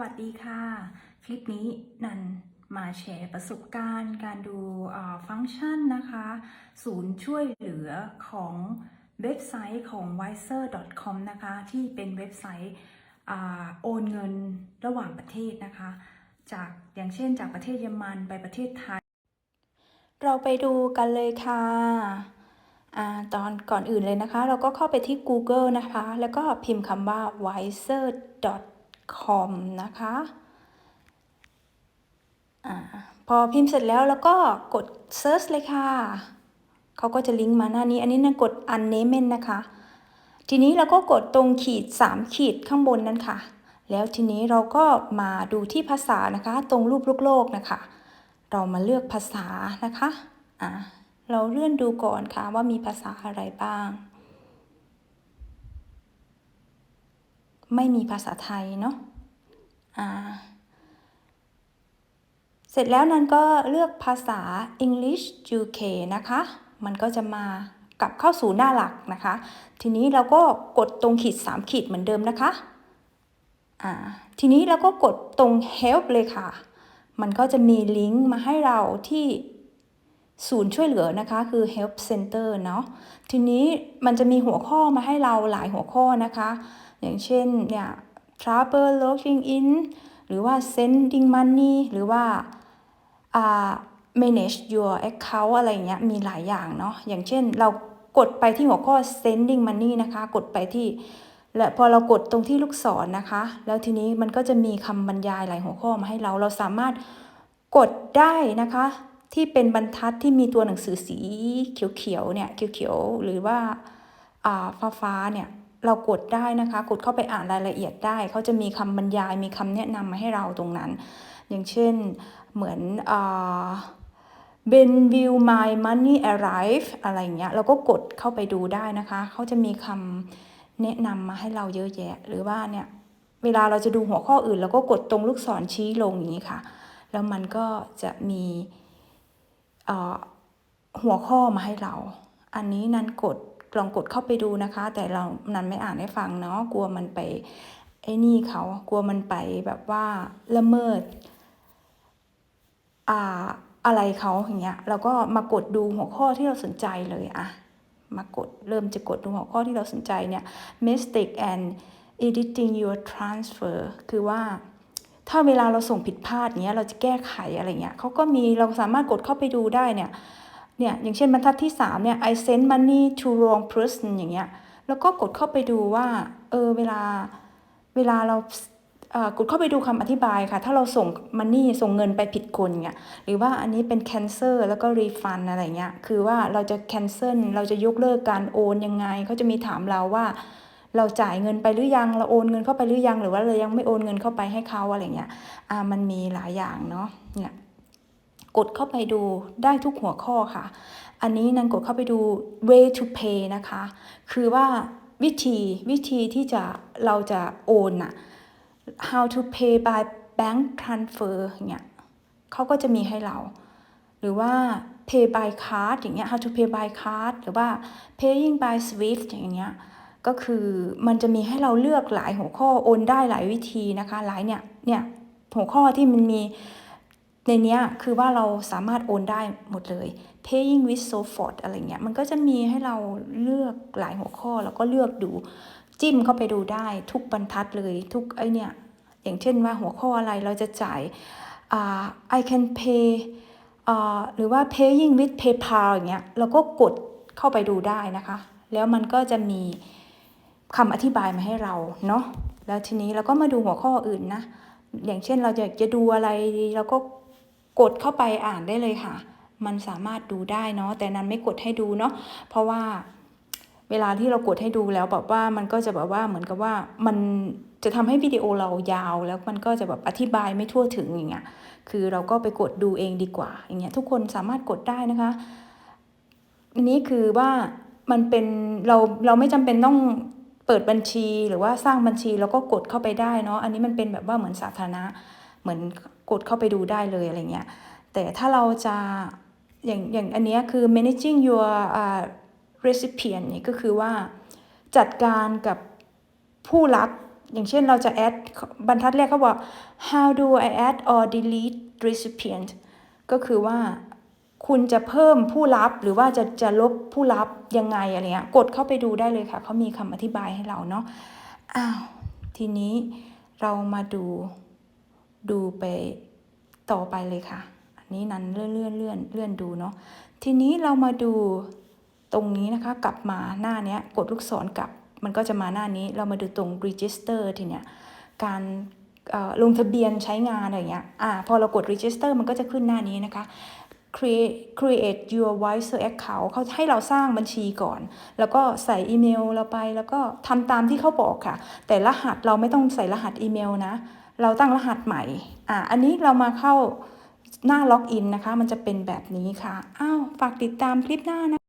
วัสดีค่ะ คลิปนี้นันมาแชร์ประสบการณ์ การดูฟังก์ชันนะคะ ศูนย์ช่วยเหลือของเว็บไซต์ของ wiser.com นะคะ ที่เป็นเว็บไซต์โอนเงินระหว่างประเทศนะคะ จากอย่างเช่นจากประเทศเยอรมันไปประเทศไทย เราไปดูกันเลยค่ะอตอนก่อนอื่นเลยนะคะ เราก็เข้าไปที่ Google นะคะ แล้วก็พิมพ์คำว่า wiser.com นะคะอาพอพิมพ์เสร็จแล้วแล้วก็กด search เลยค่ะ เขาก็จะลิงก์มาหน้านี้ อันนี้นะกด unnamed นะคะ ทีนี้เราก็กดตรงขีด 3 ขีดข้างบนนั้นค่ะ แล้วทีนี้เราก็มาดูที่ภาษานะคะ ตรงรูปลูกโลกนะคะ เรามาเลือกภาษานะคะ อ่าเราเลื่อนดูก่อนค่ะว่ามีภาษาอะไรบ้าง ไม่มีภาษาไทยเนาะอ่าเสร็จแล้วนั้นก็เลือกภาษา English UK นะคะ มันก็จะมากลับเข้าสู่หน้าหลักนะคะ ทีนี้เราก็กดตรงขีด 3 ขีดเหมือนเดิมนะคะ อ่า ทีนี้เราก็กดตรง help เลยค่ะ มันก็จะมีลิงก์มาให้เราที่ศูนย์ช่วยเหลือนะคะ คือ help center เนาะ ทีนี้มันจะมีหัวข้อมาให้เราหลายหัวข้อนะคะ อย่างเช่นเนี่ย trouble logging in หรือว่า sending money หรือว่า manage your account อะไรอย่างเงี้ยมีหลายอย่างเนาะอย่างเช่นเรากดไปที่หัวข้อ sending money นะคะ กดไปที่และพอเรากดตรงที่ลูกศรนนะคะ แล้วทีนี้มันก็จะมีคำบรรยายหลายหัวข้อมาให้เรา เราสามารถกดได้นะคะ ที่เป็นบรรทัดที่มีตัวหนังสือสีเขียวๆเนี่ยเขียวๆหรือว่าอ่าฟ้าๆเนี่ย เรากดได้นะคะ กดเข้าไปอ่านรายละเอียดได้ เขาจะมีคำบรรยาย มีคำแนะนำมาให้เราตรงนั้น อย่างเช่นเหมือนอ่า when will my money arrive อะไรเงี้ย เราก็กดเข้าไปดูได้นะคะ เขาจะมีคำแนะนำมาให้เราเยอะแยะ หรือว่าเนี่ย เวลาเราจะดูหัวข้ออื่น เราก็กดตรงลูกศรชี้ลงอย่างนี้ค่ะ แล้วมันก็จะมีเอ่อหัวข้อมาให้เรา อันนี้นันกด ลองกดเข้าไปดูนะคะ แต่เรานั้นไม่อ่านให้ฟังเนาะกลัวมันไปไอ้นี่เขากลัวมันไปแบบว่าละเมิดอ่าอะไรเขาอย่างเงี้ยเราก็มากดดูหัวข้อที่เราสนใจเลยอะมากดเริ่มจะกดดูหัวข้อที่เราสนใจเนี่ย mistake and editing your transfer คือว่าถ้าเวลาเราส่งผิดพลาดเนี้ยเราจะแก้ไขอะไรเงี้ยเขาก็มีเราสามารถกดเข้าไปดูได้เนี่ย เนี่ยอย่างเช่นบรรทัดที่ 3 เนี่ย I send money to wrong person อย่างเงี้ยแล้วก็กดเข้าไปดูว่าเออเวลาเวลาเราอ่อกดเข้าไปดูคำอธิบายค่ะ ถ้าเราส่งมันนี่ส่งเงินไปผิดคนเงี้ยหรือว่าอันนี้เป็น cancel แล้วก็ refund อะไรเงี้ยคือว่าเราจะ cancel เราจะยกเลิกการโอนยังไงเขาจะมีถามเราว่า เราจ่ายเงินไปหรือยังเราโอนเงินเข้าไปหรือยัง หรือว่าเรายังไม่โอนเงินเข้าไปให้เขาอะไรเงี้ยอ่ามันมีหลายอย่างเนาะเนี่ย กดเข้าไปดูได้ทุกหัวข้อค่ะ อันนี้นันกดเข้าไปดู way to pay นะคะ คือว่าวิธีวิธีที่จะเราจะโอนอะ how to pay by bank transfer เงี้ยเขาก็จะมีให้เรา หรือว่า pay by card อย่างเงี้ย how to pay by card หรือว่า paying by swift อย่างเงี้ยก็คือมันจะมีให้เราเลือกหลายหัวข้อโอนได้หลายวิธีนะคะ หลายเนี่ยเนี่ยหัวข้อที่มันมี ในนี้คือว่าเราสามารถโอนได้หมดเลย paying with so forth อะไรเงี้ย มันก็จะมีให้เราเลือกหลายหัวข้อแล้วก็เลือกดูจิ้มเข้าไปดูได้ทุกบรรทัดเลยทุกไอเนี่ยอย่างเช่นว่าหัวข้ออะไรเราจะจ่ายอ่า I can pay อ่าหรือว่า paying with PayPal อย่างเงี้ยเราก็กดเข้าไปดูได้นะคะ แล้วมันก็จะมีคำอธิบายมาให้เราเนาะแล้วทีนี้เราก็มาดูหัวข้ออื่นนะ อย่างเช่นเราจะจะดูอะไรเราก็ กดเข้าไปอ่านได้เลยค่ะ มันสามารถดูได้เนาะแต่นั้นไม่กดให้ดูเนาะเพราะว่าเวลาที่เรากดให้ดูแล้วแบบว่ามันก็จะแบบว่าเหมือนกับว่ามันจะทำให้วิดีโอเรายาวแล้วมันก็จะแบบอธิบายไม่ทั่วถึงอย่างเงี้ย คือเราก็ไปกดดูเองดีกว่า อย่างเงี้ยทุกคนสามารถกดได้นะคะอันนี้คือว่ามันเป็นเราเราไม่จำเป็นต้องเปิดบัญชีหรือว่าสร้างบัญชีแล้วก็กดเข้าไปได้เนาะ อันนี้มันเป็นแบบว่าเหมือนสาธารณะ เหมือนกดเข้าไปดูได้เลยอะไรเงี้ยแต่ถ้าเราจะอย่างอย่างอันนี้คือ managing your uh, recipient นี่ก็คือว่าจัดการกับผู้รับอย่างเช่นเราจะ add บรรทัดแรกเขาบอก how do I add or delete recipient ก็คือว่าคุณจะเพิ่มผู้รับหรือว่าจะจะลบผู้รับยังไงอะไรเงี้ยกดเข้าไปดูได้เลยค่ะ เขามีคำอธิบายให้เราเนาะอ้าวทีนี้เรามาดู ดูไปต่อไปเลยค่ะ อันนี้นันเลื่อนเลื่อนเลื่อนเลื่อนดูเนาะ ทีนี้เรามาดูตรงนี้นะคะ กลับมาหน้าเนี้ยกดลูกศรกลับ มันก็จะมาหน้านี้ เรามาดูตรง register ทีเนี้ย การลงทะเบียนใช้งานอะไรเงี้ยอ่าพอเรากด register มันก็จะขึ้นหน้านี้นะคะ create create your wise account เขาให้เราสร้างบัญชีก่อน แล้วก็ใส่อีเมลเราไป แล้วก็ทำตามที่เขาบอกค่ะ แต่รหัสเราไม่ต้องใส่รหัสอีเมลนะเราตั้งรหัสใหม่ อ่า อันนี้เรามาเข้าหน้าล็อกอินนะคะ มันจะเป็นแบบนี้ค่ะ อ้าว ฝากติดตามคลิปหน้านะ